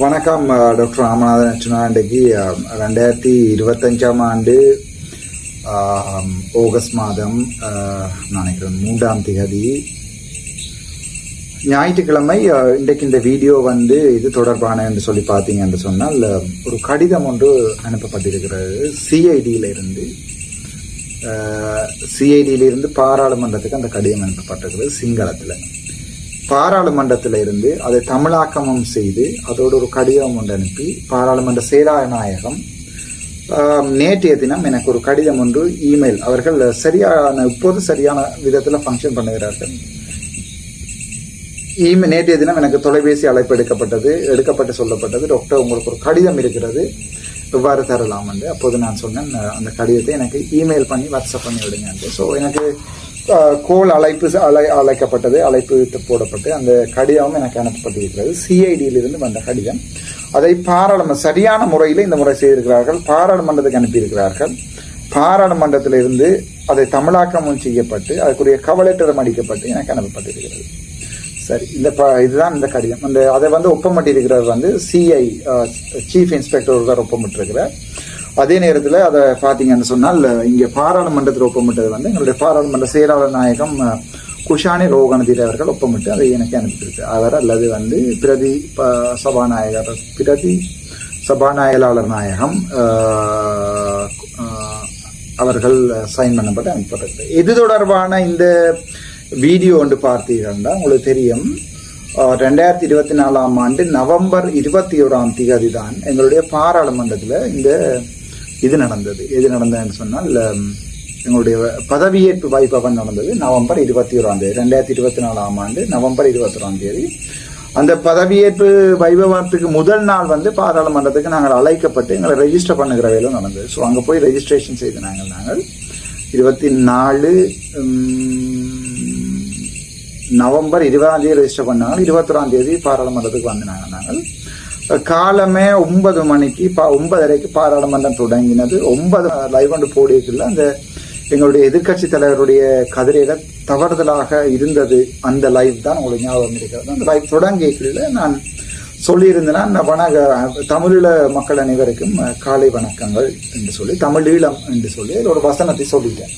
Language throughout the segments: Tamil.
வணக்கம் டாக்டர் ராமநாதன் அர்ச்சனா இன்றைக்கு ரெண்டாயிரத்தி இருபத்தஞ்சாம் ஆண்டு ஆகஸ்ட் மாதம் நான் நினைக்கிறேன் மூன்றாம் தேதி ஞாயிற்றுக்கிழமை இன்றைக்கு இந்த வீடியோ வந்து இது தொடர்பான என்று சொல்லி பார்த்தீங்க என்று சொன்னால் ஒரு கடிதம் ஒன்று அனுப்பப்பட்டிருக்கிறது. சிஐடியிலிருந்து சிஐடியிலிருந்து பாராளுமன்றத்துக்கு அந்த கடிதம் அனுப்பப்பட்டிருக்கிறது சிங்களத்தில். பாராளுமன்றத்தில் இருந்து அதை தமிழாக்கமும் செய்து அதோடு ஒரு கடிதம் ஒன்று அனுப்பி பாராளுமன்ற செயலாநாயகம் நேற்றைய தினம் எனக்கு ஒரு கடிதம் ஒன்று இமெயில் அவர்கள் சரியான இப்போது சரியான விதத்தில் ஃபங்க்ஷன் பண்ணுகிறார்கள். இமெயில் நேற்றைய தினம் எனக்கு தொலைபேசி அழைப்பு எடுக்கப்பட்டது எடுக்கப்பட்டு சொல்லப்பட்டது. டாக்டர் உங்களுக்கு ஒரு கடிதம் இருக்கிறது. எவ்வாறு தரலாம் என்று அப்போது நான் சொன்னேன். அந்த கடிதத்தை எனக்கு இமெயில் பண்ணி வாட்ஸ்அப் பண்ணி விடுங்க ஸோ எனக்கு கோல் அழைப்பு அழை அழைக்கப்பட்டது அழைப்பு போடப்பட்டு அந்த கடிதமும் எனக்கு அனுப்பப்பட்டிருக்கிறது. சிஐடியிலிருந்து வந்த கடிதம். அதை பாராளுமன்ற சரியான முறையில் இந்த முறை செய்திருக்கிறார்கள். பாராளுமன்றத்துக்கு அனுப்பியிருக்கிறார்கள். பாராளுமன்றத்திலிருந்து அதை தமிழாக்கமும் செய்யப்பட்டு அதுக்குரிய கவலெட்டரம் அடிக்கப்பட்டு எனக்கு அனுப்பப்பட்டிருக்கிறது. சரி இந்த ப இதுதான் இந்த கடிதம். அந்த அதை வந்து ஒப்பமிட்டிருக்கிறது வந்து சிஐ சீஃப் இன்ஸ்பெக்டர் தான் ஒப்பமிட்டிருக்கிறார். அதே நேரத்தில் அதை பார்த்தீங்கன்னு சொன்னால் இங்கே பாராளுமன்றத்தில் ஒப்பமிட்டது வந்து எங்களுடைய பாராளுமன்ற செயலாளர் நாயகம் குஷானி ரோகணதீர் அவர்கள் ஒப்பமிட்டு அதை எனக்கு அனுப்பியிருக்கு அவர் அல்லது வந்து பிரதி ப- சபாநாயகர் பிரதி சபாநாயகலாளர் நாயகம் அவர்கள் சைன் பண்ணப்பட்டு அனுப்பப்பட்டது. இது தொடர்பான இந்த வீடியோ ஒன்று பார்த்தீங்கன்னா உங்களுக்கு தெரியும் ரெண்டாயிரத்தி இருபத்தி நாலாம் ஆண்டு நவம்பர் இருபத்தி ஓராம் தேதி தான் எங்களுடைய பாராளுமன்றத்தில் இந்த இது நடந்தது. எது நடந்ததுன்னு சொன்னால் எங்களுடைய பதவியேற்பு வைபவம் நடந்தது நவம்பர் இருபத்தி ஓராம் தேதி ரெண்டாயிரத்தி இருபத்தி நாலாம் ஆண்டு நவம்பர் இருபத்தி ஓராம் தேதி. அந்த பதவியேற்பு வைபவத்துக்கு முதல் நாள் வந்து பாராளுமன்றத்துக்கு நாங்கள் அழைக்கப்பட்டு எங்களை ரெஜிஸ்டர் பண்ணுகிற வேலை நடந்தது. ஸோ அங்கே போய் ரெஜிஸ்ட்ரேஷன் செய்து நாங்கள் நாங்கள் இருபத்தி நாலு நவம்பர் இருபதாம் தேதி ரெஜிஸ்டர் பண்ணாங்க. இருபத்தொராம் தேதி பாராளுமன்றத்துக்கு வந்தாங்க நாங்கள் காலமே ஒன்பது மணிக்கு பா ஒன்பதரைக்கு பாராளுமன்றம் தொடங்கினது. ஒன்பது லைவ் ஒன்று போடியதுல அந்த எங்களுடைய எதிர்க்கட்சி தலைவருடைய கதிரையில தவறுதலாக இருந்தது. அந்த லைவ் தான் உங்களுக்கு ஞாபகம் இருக்கிறது. அந்த லைவ் தொடங்கியதுல நான் சொல்லியிருந்தேன்னா நான் வணக்க தமிழீழ மக்கள் அனைவருக்கும் காலை வணக்கங்கள் என்று சொல்லி தமிழீழம் என்று சொல்லி அதில் ஒரு வசனத்தை சொல்லிட்டேன்.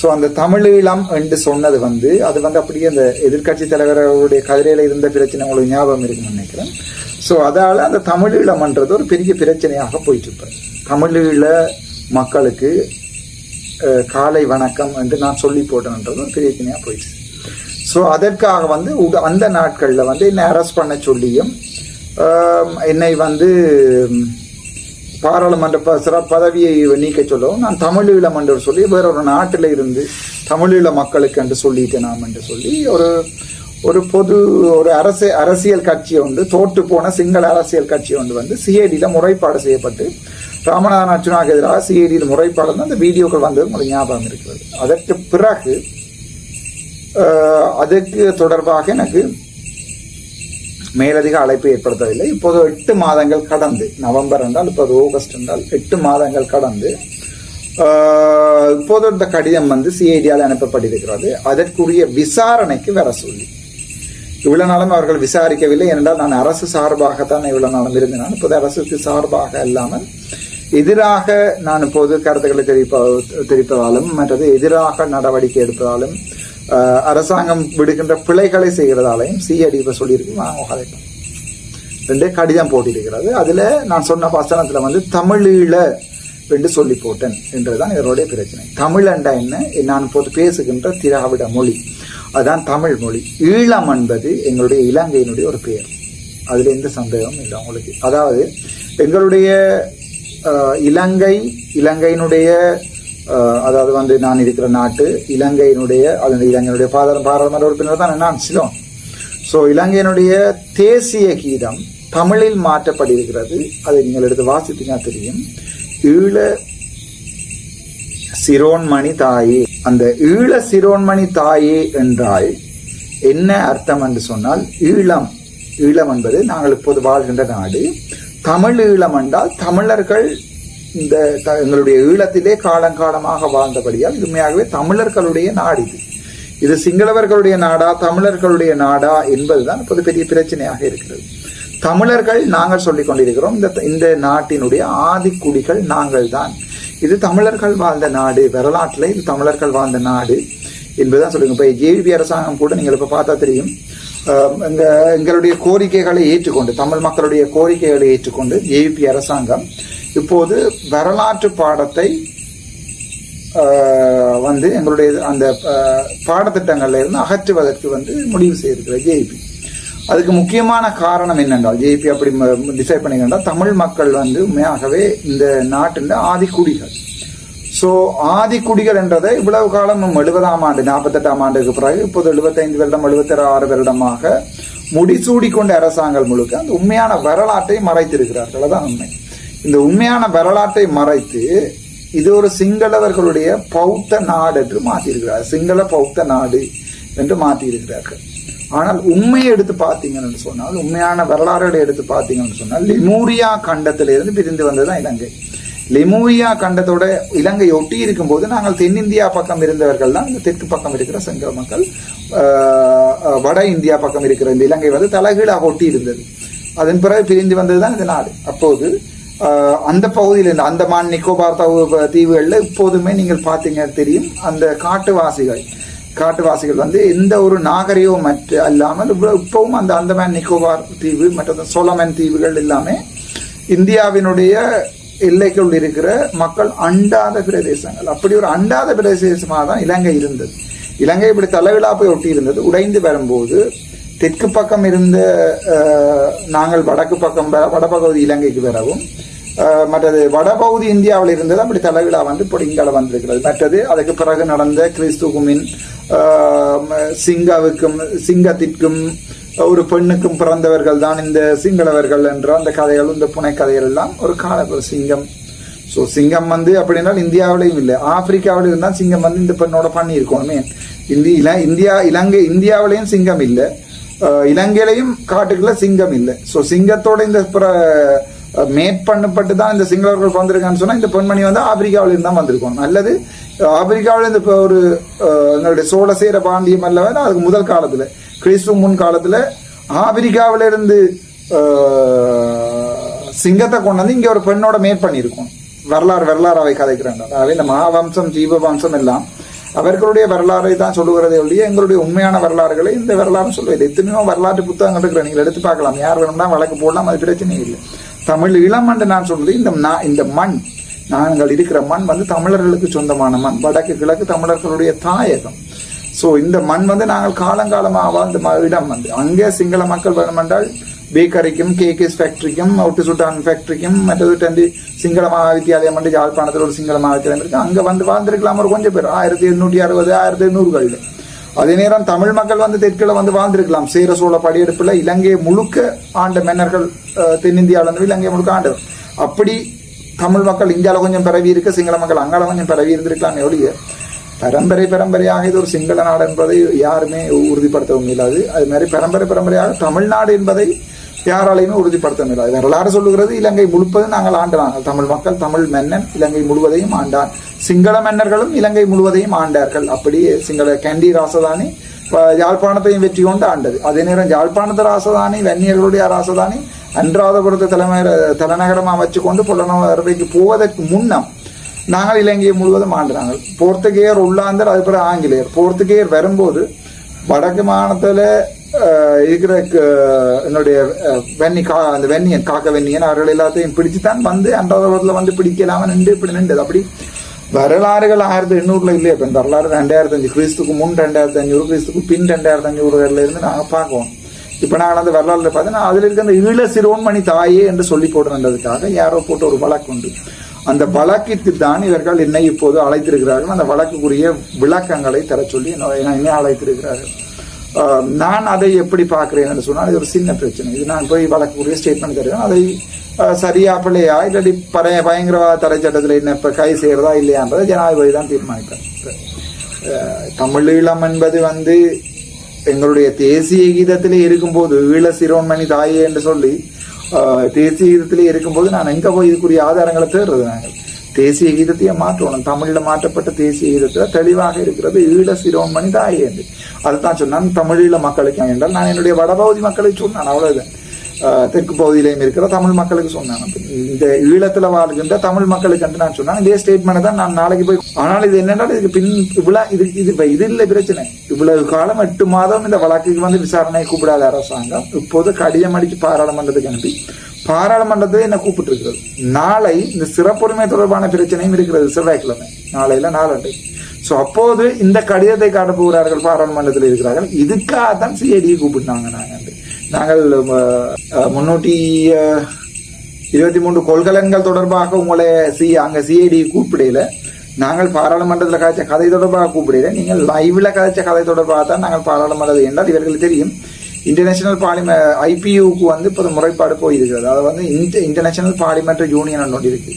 ஸோ அந்த தமிழீழம் என்று சொன்னது வந்து அது வந்து அப்படியே அந்த எதிர்க்கட்சி அவருடைய கதிரையில் இருந்த பிரச்சனை உங்களுக்கு ஞாபகம் இருக்குன்னு நினைக்கிறேன். ஸோ அதால் அந்த தமிழீழம்ன்றது ஒரு பெரிய பிரச்சனையாக போயிட்டு தமிழீழ மக்களுக்கு காலை வணக்கம் என்று நான் சொல்லி போட்டேன்ன்றது ஒரு பெரிய பிரச்சனையாக போயிடுச்சு. ஸோ அதற்காக வந்து அந்த நாட்களில் வந்து என்னை அரெஸ்ட் பண்ண சொல்லியும் என்னை வந்து பாராளுமன்ற சிறப்பு பதவியை நீக்க சொல்லவும் நான் தமிழீழம் என்று சொல்லி வேற ஒரு நாட்டில் இருந்து தமிழீழ மக்களுக்கு என்று சொல்லிட்டு நாம் என்று சொல்லி ஒரு ஒரு பொது ஒரு அரசு அரசியல் கட்சி ஒன்று தோற்று போன சிங்கள அரசியல் கட்சி ஒன்று வந்து சிஐடியில் முறைப்பாடு செய்யப்பட்டு ராமநாதன் அர்ஜுனாக்கு எதிராக சிஐடியில் முறைப்பாடு வந்து அந்த வீடியோக்கள் வந்தது ஒரு ஞாபகம் இருக்கிறது. அதற்கு பிறகு அதுக்கு அதற்கு தொடர்பாக எனக்கு மேலதிக அழைப்பு ஏற்படுத்தவில்லை. இப்போது எட்டு மாதங்கள் கடந்து நவம்பர் என்றால் இப்போது ஆகஸ்ட் என்றால் எட்டு மாதங்கள் கடந்து இப்போது இந்த கடிதம் வந்து சிஐடியால் அனுப்பப்பட்டிருக்கிறது. அதற்குரிய விசாரணைக்கு வர சொல்லி. இவ்வளவு நாளும் அவர்கள் விசாரிக்கவில்லை என்றால் நான் அரசு சார்பாகத்தான் இவ்வளவு நாளும் இருந்தேன். நான் இப்போது அரசுக்கு சார்பாக இல்லாமல் எதிராக நான் இப்போது கருத்துக்களை தெரிவிப்ப தெரிவிப்பதாலும் மற்றது எதிராக நடவடிக்கை எடுப்பதாலும் அரசாங்கம் விடுகின்ற பிழைகளை செய்கிறதாலையும் சிஐடி இப்ப சொல்லியிருக்கு. வாங்க உட்காரட்டும். ரெண்டு கடிதம் போட்டிருக்கிறது. அதில் நான் சொன்ன வசனத்தில் வந்து தமிழீழ என்று சொல்லி போட்டேன் என்றுதான் இவருடைய பிரச்சனை. தமிழண்டா என்ன? நான் இப்போது பேசுகின்ற திராவிட மொழி. அதுதான் தமிழ் மொழி. ஈழம் என்பது எங்களுடைய இலங்கையினுடைய ஒரு பெயர். அதில் எந்த சந்தேகமும் இல்லை உங்களுக்கு அதாவது எங்களுடைய இலங்கை இலங்கையினுடைய அதாவது வந்து நான் இருக்கிற நாட்டு இலங்கையினுடைய அது இலங்கையினுடைய பாதாள பாராளுமன்ற உறுப்பினர் தான் நான் சிலோன். ஸோ இலங்கையினுடைய தேசிய கீதம் தமிழில் மாற்றப்பட்டிருக்கிறது. அதை நீங்கள் எடுத்து வாசித்தீங்கன்னா தெரியும். ஈழ சிரோன்மணி தாயே. அந்த ஈழ சிரோன்மணி தாயே என்றால் என்ன அர்த்தம் என்று சொன்னால் ஈழம். ஈழம் என்பது நாங்கள் இப்போது வாழ்கின்ற நாடு. தமிழ் ஈழம் என்றால் தமிழர்கள் இந்த த- எங்களுடைய ஈழத்திலே காலங்காலமாக வாழ்ந்தபடியால் உண்மையாகவே தமிழர்களுடைய நாடு இது. இது சிங்களவர்களுடைய நாடா தமிழர்களுடைய நாடா என்பதுதான் இப்போது பெரிய பிரச்சனையாக இருக்கிறது. தமிழர்கள் நாங்கள் சொல்லிக் கொண்டிருக்கிறோம் இந்த இந்த நாட்டினுடைய ஆதிக்குடிகள் நாங்கள் தான் இது தமிழர்கள் வாழ்ந்த நாடு வரலாற்றில் இது தமிழர்கள் வாழ்ந்த நாடு என்பதுதான் சொல்லுங்க. இப்போ ஜேவிபி அரசாங்கம் கூட நீங்கள் இப்போ பார்த்தா தெரியும். இந்த எங்களுடைய கோரிக்கைகளை ஏற்றுக்கொண்டு தமிழ் மக்களுடைய கோரிக்கைகளை ஏற்றுக்கொண்டு ஜேவிபி அரசாங்கம் இப்போது வரலாற்று பாடத்தை வந்து எங்களுடைய அந்த பாடத்திட்டங்களில் இருந்து அகற்றுவதற்கு வந்து முடிவு செய்திருக்கிற ஜேபி அதுக்கு முக்கியமான காரணம் என்னென்றால் ஜேபி அப்படி டிசைட் பண்ணிக்கிட்டால் தமிழ் மக்கள் வந்து உண்மையாகவே இந்த நாட்டின் ஆதிக்குடிகள். ஸோ ஆதிக்குடிகள் என்றதை இவ்வளவு காலம் எழுபதாம் ஆண்டு நாற்பத்தெட்டாம் ஆண்டுக்கு பிறகு இப்போது எழுபத்தைந்து வருடம் எழுபத்தி ஆறு வருடமாக முடிசூடி கொண்ட அரசாங்கம் முழுக்க அந்த உண்மையான வரலாற்றை மறைத்திருக்கிறார்கள். அதான் உண்மை. இந்த உண்மையான வரலாற்றை மறைத்து இது ஒரு சிங்களவர்களுடைய பௌத்த நாடு என்று மாற்றியிருக்கிறார் சிங்கள பௌத்த நாடு என்று மாற்றியிருக்கிறார்கள் ஆனால் உண்மையை எடுத்து பார்த்தீங்கன்னு சொன்னால் உண்மையான வரலாறுகளை எடுத்து பார்த்தீங்கன்னு சொன்னால் லிமூரியா கண்டத்திலிருந்து பிரிந்து வந்ததுதான் இலங்கை. லிமூரியா கண்டத்தோட இலங்கை ஒட்டி இருக்கும்போது நாங்கள் தென்னிந்தியா பக்கம் இருந்தவர்கள் தான் இந்த தெற்கு பக்கம் இருக்கிற சிங்கள மக்கள் வட இந்தியா பக்கம் இருக்கிற இந்த இலங்கை வந்து தலைகீழாக ஒட்டி இருந்தது. அதன் பிறகு பிரிந்து வந்தது தான் இந்த நாடு. அப்போது அந்த பகுதியில் இருந்த அந்தமான் நிக்கோபார் தவு தீவுகளில் இப்போதுமே நீங்கள் பார்த்தீங்க தெரியும். அந்த காட்டுவாசிகள் காட்டுவாசிகள் வந்து எந்த ஒரு நாகரிகம் மற்ற அல்லாமல் இப்பவும் அந்த அந்தமான் நிக்கோபார் தீவு மற்ற சோலமன் தீவுகள் எல்லாமே இந்தியாவினுடைய எல்லைக்குள் இருக்கிற மக்கள் அண்டாத பிரதேசங்கள். அப்படி ஒரு அண்டாத பிரதேசமாக தான் இலங்கை இருந்தது. இலங்கை இப்படி தலைவிழா போய் ஒட்டி இருந்தது உடைந்து வரும்போது தெற்கு பக்கம் இருந்த நாங்கள் வடக்கு பக்கம் வடபகுதி இலங்கைக்கு வரவும் மற்றது வடபகுதி இந்தியாவில் இருந்தது அப்படி தலைவிழா வந்து இப்போ இங்கால வந்திருக்கிறது. மற்றது அதுக்கு பிறகு நடந்த கிறிஸ்துகுமின் சிங்காவுக்கும் சிங்கத்திற்கும் ஒரு பெண்ணுக்கும் பிறந்தவர்கள் தான் இந்த சிங்களவர்கள் என்ற அந்த கதைகள் இந்த புனைக்கதைகள் எல்லாம் ஒரு கால சிங்கம். ஸோ சிங்கம் வந்து அப்படின்னா இந்தியாவிலையும் இல்லை. ஆப்பிரிக்காவிலையும் இருந்தால் சிங்கம் வந்து இந்த பெண்ணோட பண்ணியிருக்கோமே. இந்தி இல இந்தியா இலங்கை இந்தியாவிலையும் சிங்கம் இல்லை. இலங்கையிலையும் காட்டுக்குள்ள சிங்கம் இல்லை. ஸோ சிங்கத்தோட இந்த பிற- மேட் பண்ணப்பட்டு தான் இந்த சிங்களவர்கள் வந்திருக்கான்னு சொன்னால் இந்த பெண்மணி வந்து ஆப்பிரிக்காவிலிருந்து தான் வந்திருக்கணும். அல்லது ஆப்பிரிக்காவில இருந்து இப்போ ஒரு அஹ், எங்களுடைய சோழசேர பாண்டியம் அல்லவன் அதுக்கு முதல் காலத்தில் கிறிஸ்து முன் காலத்தில் ஆப்பிரிக்காவிலிருந்து சிங்கத்தை கொண்டு வந்து இங்கே ஒரு பெண்ணோட மேட் பண்ணியிருக்கோம் வரலாறு வரலாறு அவை கதைக்கிறாங்க அதாவது இந்த மகாவம்சம் ஜீவவம்சம் எல்லாம் அவர்களுடைய வரலாறை தான் சொல்லுகிறதே ஒழிய எங்களுடைய உண்மையான வரலாறுகளை இந்த வரலாறு சொல்லுவது எத்தனையோ வரலாற்று புத்தகங்கள் இருக்கிற நீங்கள் எடுத்து பார்க்கலாம். யார் வேணும்னா வழக்கு போடலாம் அது பிரச்சனை இல்லை. தமிழ் இளம் என்று நான் சொல்வது இந்த நான் இந்த மண். நாங்கள் இருக்கிற மண் வந்து தமிழர்களுக்கு சொந்தமான மண். வடக்கு கிழக்கு தமிழர்களுடைய தாயகம். ஸோ இந்த மண் வந்து நாங்கள் காலங்காலமாக வாழ்ந்த ம- இடம் வந்து. அங்கே சிங்கள மக்கள் வேணுமென்றால் பேக்கரிக்கும் கேகேஸ் ஃபேக்டரிக்கும் ஒட்டு சுட்டான் ஃபேக்டரிக்கும் மற்றது டெண்டி சிங்கள மகாவித்தியாலயம் வந்து யாழ்ப்பாணத்தில் ஒரு சிங்கள மகாவித்தியாலயம் இருக்குது அங்கே வந்து வாழ்ந்திருக்கலாம் ஒரு கொஞ்சம் பேர் ஆயிரத்தி எண்ணூற்றி அறுபது ஆயிரத்தி எண்ணூறுகளில் அதே நேரம் தமிழ் மக்கள் வந்து தெற்கில் வந்து வாழ்ந்திருக்கலாம் சேர சோழ படையெடுப்பில் இலங்கையை முழுக்க ஆண்ட மன்னர்கள் தென்னிந்தியாவில் தென்னிந்தியாவில இருந்து இலங்கையை முழுக்க ஆண்டவர் அப்படி தமிழ் மக்கள் இந்தியாவில் கொஞ்சம் பரவி இருக்க சிங்கள மக்கள் அங்கால கொஞ்சம் பரவி இருந்திருக்கலாம் ஒழிய பரம்பரை பரம்பரையாக இது ஒரு சிங்கள நாடு என்பதை யாருமே உறுதிப்படுத்தவும் இல்லாது அது மாதிரி பரம்பரை பரம்பரையாக தமிழ்நாடு என்பதை யாராலையுமே உறுதிப்படுத்த முடியாது. வரலாறு சொல்லுகிறது இலங்கை முழுப்பதும் நாங்கள் ஆண்டனாங்க தமிழ் மக்கள் தமிழ் மன்னன் இலங்கை முழுவதையும் ஆண்டான். சிங்கள மன்னர்களும் இலங்கை முழுவதையும் ஆண்டார்கள். அப்படியே சிங்கள கேண்டி ராசதானி யாழ்ப்பாணத்தையும் வெற்றி கொண்டு ஆண்டது. அதே நேரம் யாழ்ப்பாணத்து ராசதானி வன்னியர்களுடைய ராசதானி அன்றாதபுரத்தை தலைமை தலைநகரமாக வச்சுக்கொண்டு புலனறுவைக்கு போவதற்கு முன்னம் நாங்கள் இலங்கையை முழுவதும் ஆண்டுனாங்க போர்த்துகேயர் உள்ளாந்தர் அது பிறகு ஆங்கிலேயர். போர்த்துகேயர் வரும்போது வடக்கு மாநிலத்தில் இருக்கிற க- என்னுடைய வெண்ணி கா அந்த வெண்ணியன் காக்க வெண்ணியன் அவர்கள் எல்லாத்தையும் பிடிச்சு தான் வந்து அன்றாதபுரத்தில் வந்து பிடிக்கலாம நின்று இப்படி நின்றுது. அப்படி வரலாறுகள் ஆயிரத்தி எண்ணூறுல இல்லையா இப்போ இந்த வரலாறு ரெண்டாயிரத்தி அஞ்சு கிறிஸ்துக்கு முன் ரெண்டாயிரத்தி அஞ்சூறு கிறிஸ்துக்கு பின் ரெண்டாயிரத்தி அஞ்சூறுல இருந்து நாங்கள் பார்க்குவோம் இப்போ நாங்கள் அந்த வரலாறுல பார்த்தீங்கன்னா அதில் இருக்க அந்த ஈழ சிறுவன்மணி தாயே என்று சொல்லி போட்டுறதுக்காக யாரோ போட்டு ஒரு வழக்கு உண்டு. அந்த வழக்கிற்கு தான் இவர்கள் என்னை இப்போது அழைத்திருக்கிறார்கள். அந்த வழக்குக்குரிய விளக்கங்களை தர சொல்லி என்னை என்னை அழைத்திருக்கிறார்கள். நான் அதை எப்படி பார்க்குறேன் என்று சொன்னால் இது ஒரு சின்ன பிரச்சனை. இது நான் போய் வழக்குரிய ஸ்டேட்மெண்ட் தருவேன். அதை சரியா பிள்ளையா இல்லாட்டி பழைய பயங்கரவாத தடை சட்டத்தில் என்ன இப்போ கை செய்கிறதா இல்லையான்றதை ஜனாதிபதி தான் தீர்மானிப்பார். தமிழ் தமிழீழம் என்பது வந்து எங்களுடைய தேசிய கீதத்திலே இருக்கும்போது ஈழ சிரோன்மணி தாயே என்று சொல்லி தேசிய கீதத்திலே இருக்கும்போது நான் எங்கே போய் இதுக்குரிய ஆதாரங்களை தேடுறது நாங்கள்? தேசிய கீதத்தையே மாற்றணும் தமிழில் மாற்றப்பட்ட தேசிய கீதத்தில் தெளிவாக இருக்கிறது ஈழ சிரோமணி தான் என்று அதுதான் சொன்னான் தமிழீழ மக்களுக்கு என்றால் நான் என்னுடைய வடபகுதி மக்களுக்கு சொன்னான் அவ்வளவுதான். தெற்கு பகுதியிலையும் இருக்கிற தமிழ் மக்களுக்கு சொன்னேன். இந்த ஈழத்துல வாழ்கின்ற தமிழ் மக்களுக்கு நான் சொன்னேன். இதே ஸ்டேட்மெண்ட் தான் நான் நாளைக்கு போய் ஆனால் இது என்னன்னா இதுக்கு பின் இவ்வளவு இது இது இது இல்லை பிரச்சனை. இவ்வளவு காலம் எட்டு மாதம் இந்த வழக்குக்கு வந்து விசாரணை கூப்பிடாத அரசாங்கம் இப்போது கடிதம் அடிச்சு பாராளுமன்றத்துக்கு அனுப்பி பாராளுமன்றத்தை என்ன கூப்பிட்டு இருக்கிறது நாளை இந்த சிறப்புரிமை தொடர்பான பிரச்சனையும் இருக்கிறது செவ்வாய்க்கிழமை. நாளையில நாளண்டை ஸோ அப்போது இந்த கடிதத்தை காட்ட போகிறார்கள் பாராளுமன்றத்தில் இருக்கிறார்கள். இதுக்காக தான் சிஐடியை கூப்பிட்டாங்க நாங்கள் நாங்கள் முன்னூற்றி இருபத்தி மூன்று கொள்கலன்கள் தொடர்பாக உங்களை சி அங்கே சிஐடி கூப்பிடையில நாங்கள் பாராளுமன்றத்தில் கதைச்ச கதை தொடர்பாக கூப்பிடையில நீங்கள் லைவில் கதைச்ச கதை தொடர்பாக தான் நாங்கள் பாராளுமன்றத்தில் என்றால் இவர்களுக்கு தெரியும். இன்டர்நேஷனல் பார்லிமெ ஐபியூக்கு வந்து இப்போ முறைப்பாடு போயிருக்கிறது. அது வந்து இன்டர்நேஷனல் பார்லிமெண்ட்ரி யூனியன் ஒன்று இருக்கு.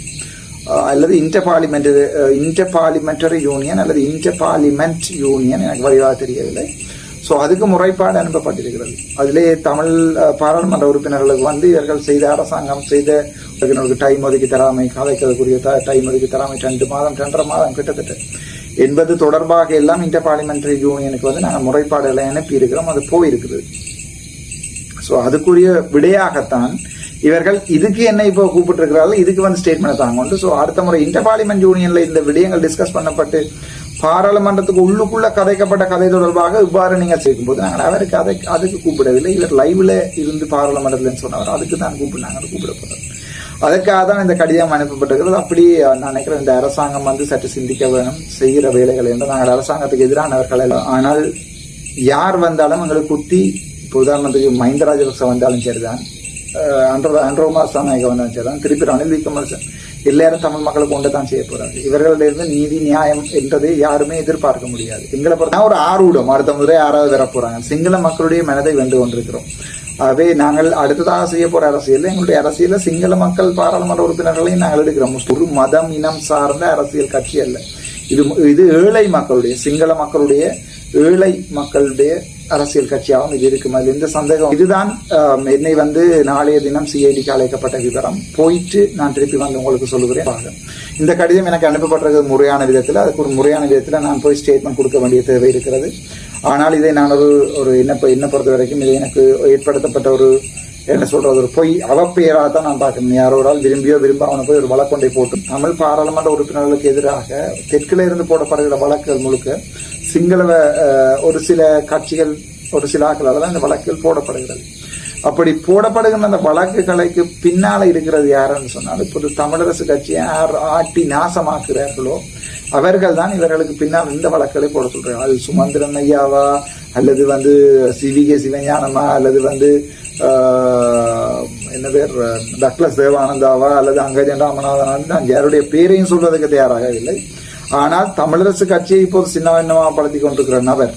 அல்லது inter parliamentary inter parliamentary union அல்லது இன்டர் பார்லிமெண்ட் யூனியன் எனக்கு வழிவாக தெரியவில்லை. ஸோ அதுக்கு முறைப்பாடு அனுப்பப்பட்டிருக்கிறது. அதிலே தமிழ் பாராளுமன்ற உறுப்பினர்களுக்கு வந்து இவர்கள் செய்த அரசாங்கம் செய்த உறுப்பினர்களுக்கு டைம் ஒதுக்கி தராமை கதைக்கிறதுக்குரிய டைம் ஒதுக்கி தராமை ரெண்டு மாதம் ரெண்டரை மாதம் கிட்டத்தட்ட. என்பது தொடர்பாக எல்லாம் இன்டர் பார்லிமெண்டரி யூனியனுக்கு வந்து நாங்கள் முறைப்பாடுகளை அனுப்பியிருக்கிறோம். அது போயிருக்குது ஸோ அதுக்குரிய விடையாகத்தான் இவர்கள் இதுக்கு என்ன இப்போ கூப்பிட்டுருக்கிறார்கள்? இதுக்கு வந்து ஸ்டேட்மெண்ட் தாங்க உண்டு. ஸோ அடுத்த முறை இன்டர் பார்லிமெண்ட் யூனியனில் இந்த விடயங்கள் டிஸ்கஸ் பண்ணப்பட்டு பாராளுமன்றத்துக்கு உள்ளுக்குள்ள கதைக்கப்பட்ட கதை தொடர்பாக இவ்வாறு நீங்கள் சேர்க்கும்போது நாங்கள் அவருக்கு அதை அதுக்கு கூப்பிடவில்லை. இவர் லைவில் இருந்து பாராளுமன்றத்தில் சொன்னவர். அதுக்கு தான் கூப்பிடுனாங்க கூப்பிடப்பட்டது. அதுக்காக தான் இந்த கடிதம் அனுப்பப்பட்டிருக்கிறது. அப்படி நான் நினைக்கிறேன் இந்த அரசாங்கம் வந்து சற்று சிந்திக்க வேணும் செய்கிற வேலைகள் என்று. நாங்கள் அரசாங்கத்துக்கு எதிரானவர்கள் ஆனால் யார் வந்தாலும் எங்களுக்கு குத்தி இப்போ உதாரணத்துக்கு மஹிந்த ராஜபக்ச வந்தாலும் சரிதான் தான் அன்றோ அன்றோமா சாநாயக வந்தாலும் சரிதான் திருப்பி ரணில் விக்ரமரசன் எல்லாரும் தமிழ் மக்களுக்கு ஒன்று தான் செய்ய போறாங்க இவர்களிடந்து நீதி நியாயம் என்றதை யாருமே எதிர்பார்க்க முடியாது எங்களை பொறுத்த ஒரு ஆர்வம் அடுத்த முறை யாராவது வர போறாங்க சிங்கள மக்களுடைய மனதை வென்று கொண்டிருக்கிறோம் ஆகவே நாங்கள் அடுத்ததாக செய்ய போற அரசியல் எங்களுடைய அரசியல சிங்கள மக்கள் பாராளுமன்ற உறுப்பினர்களையும் நாங்கள் எடுக்கிறோம் ஒரு மதம் இனம் சார்ந்த அரசியல் கட்சி அல்ல இது இது ஏழை மக்களுடைய சிங்கள மக்களுடைய ஏழை மக்களுடைய அரசியல் கட்சியாகவும் இது இருக்கும். அதில் எந்த சந்தேகம் இதுதான் என்னை வந்து நாளைய தினம் சிஐடிக்கு அழைக்கப்பட்ட விவரம். போயிட்டு நான் திருப்பி வந்து உங்களுக்கு சொல்லுகிறேன். பாருங்க. இந்த கடிதம் எனக்கு அனுப்பப்பட்டிருக்கிறது முறையான விதத்தில். அதுக்கு ஒரு முறையான விதத்தில் நான் போய் ஸ்டேட்மெண்ட் கொடுக்க வேண்டிய தேவை இருக்கிறது. ஆனால் இதை நான் ஒரு ஒரு என்ன என்ன பொறுத்த வரைக்கும் இது எனக்கு ஏற்படுத்தப்பட்ட ஒரு என்ன சொல்றது ஒரு பொய் அவப்பெயராக தான் நான் பார்க்கணும். யாரோடால் விரும்பியோ விரும்பாமனோ போய் ஒரு வழக்கொண்டை போட்டு தமிழ் பாராளுமன்ற உறுப்பினர்களுக்கு எதிராக தெற்கில இருந்து போடப்படுகிற வழக்குகள் முழுக்க சிங்கள ஒரு சில கட்சிகள் ஒரு சில ஆக்களால் தான் இந்த வழக்குகள் போடப்படுகிறது. அப்படி போடப்படுகின்ற அந்த வழக்குகளுக்கு பின்னால் இருக்கிறது யாருன்னு சொன்னால் இப்போது தமிழரசு கட்சியை யார் ஆட்டி நாசமாக்குறார்களோ அவர்கள் தான் இவர்களுக்கு பின்னால் இந்த வழக்குகளை போட சொல்றாங்க அது சுமந்திரன் ஐயாவா அல்லது வந்து சிவிகே சிவஞானமா அல்லது வந்து என்ன பேர் டக்ளஸ் தேவானந்தாவா அல்லது அங்கஜன் ராமநாதன் நான் யாருடைய பேரையும் சொல்வதற்கு தயாராகவில்லை. ஆனால் தமிழரசு கட்சியை இப்போது சின்ன படுத்தி கொண்டிருக்கிற நபர்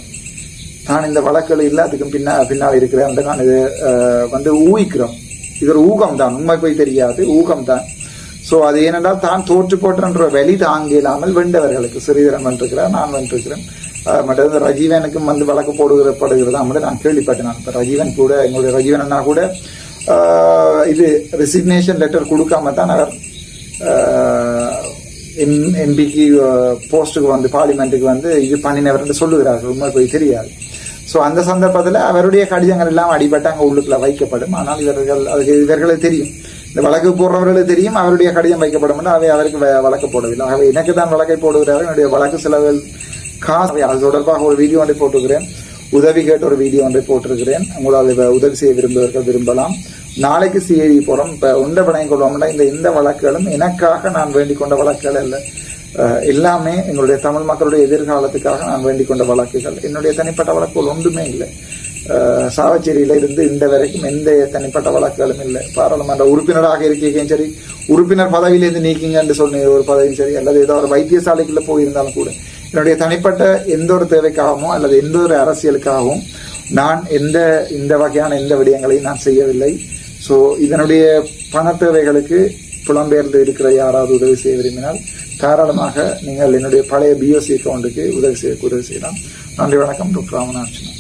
நான் இந்த வழக்குகள் எல்லாத்துக்கும் பின்னா பின்னால் இருக்கிறேன் வந்து நான் இது வந்து ஊகிக்கிறோம். இது ஒரு ஊகம் தான் உண்மை போய் தெரியாது. ஊகம் தான் ஸோ அது ஏனென்றால் தான் தோற்று போட்டன்ற வழி தாங்க இல்லாமல் வெண்டவர்களுக்கு ஸ்ரீதரன் வென்றிருக்கிறார் நான் வென்றிருக்கிறேன். மற்றது ரஜீவனுக்கும் வந்து வழக்கு போடுகிறப்படுகிறதா வந்து நான் கேள்விப்பட்டேன். நான் ரஜீவன் கூட எங்களுடைய ரஜீவன் அண்ணா கூட இது ரெசிக்னேஷன் லெட்டர் கொடுக்காம தான் அவர் எம்பிக்கு போஸ்ட்டுக்கு வந்து பார்லிமெண்ட்டுக்கு வந்து இது பண்ணினவர் சொல்லுகிறார்கள். உண்மை போய் தெரியாது. ஸோ அந்த சந்தர்ப்பத்தில் அவருடைய கடிதங்கள் எல்லாம் அடிபட்டு அங்கே உள்ளுக்குள்ள வைக்கப்படும். ஆனால் இவர்கள் அதுக்கு இவர்களுக்கு தெரியும். இந்த வழக்கு போடுறவர்களுக்கு தெரியும் அவருடைய கடிதம் வைக்கப்படும் என்று அவை அவருக்கு வ- வழக்கு போடவில்லை. ஆகவே எனக்கு தான் வழக்கை போடுகிறார்கள். என்னுடைய வழக்கு செலவுகள் காசு அது தொடர்பாக ஒரு வீடியோ ஒன்றை போட்டுக்கிறேன் உதவி கேட்டு ஒரு வீடியோ ஒன்றை போட்டிருக்கிறேன். உங்களால் உதவி செய்ய விரும்புவர்கள் விரும்பலாம். நாளைக்கு சிஐடி போகிறோம் இப்போ உண்ட பணையம் கொள்வோம்னா இந்த இந்த வழக்குகளும் எனக்காக நான் வேண்டிக் கொண்ட வழக்குகள் அல்ல. எல்லாமே எங்களுடைய தமிழ் மக்களுடைய எதிர்காலத்துக்காக நான் வேண்டிக் கொண்ட வழக்குகள். என்னுடைய தனிப்பட்ட வழக்குகள் ஒன்றுமே இல்லை. சாவச்சேரியில இருந்து இந்த வரைக்கும் எந்த தனிப்பட்ட வழக்குகளும் இல்லை. பாராளுமன்ற உறுப்பினராக இருக்கீங்க சரி உறுப்பினர் பதவியிலேருந்து நீக்கிங்க என்று சொன்ன ஒரு பதவியும் சரி அல்லது ஏதோ ஒரு வைத்தியசாலைக்குள்ள போயிருந்தாலும் கூட என்னுடைய தனிப்பட்ட எந்த ஒரு தேவைக்காகவும் அல்லது எந்த ஒரு அரசியலுக்காகவும் நான் எந்த இந்த வகையான எந்த விடயங்களையும் நான் செய்யவில்லை. ஸோ இதனுடைய பண தேவைகளுக்கு புலம்பெயர்ந்து இருக்கிற யாராவது உதவி செய்ய விரும்பினால் தாராளமாக நீங்கள் என்னுடைய பழைய பிஓசி அக்கௌண்ட்டுக்கு உதவி செய்ய உதவி செய்யலாம். நன்றி வணக்கம் டாக்டர் ராமநாதன்.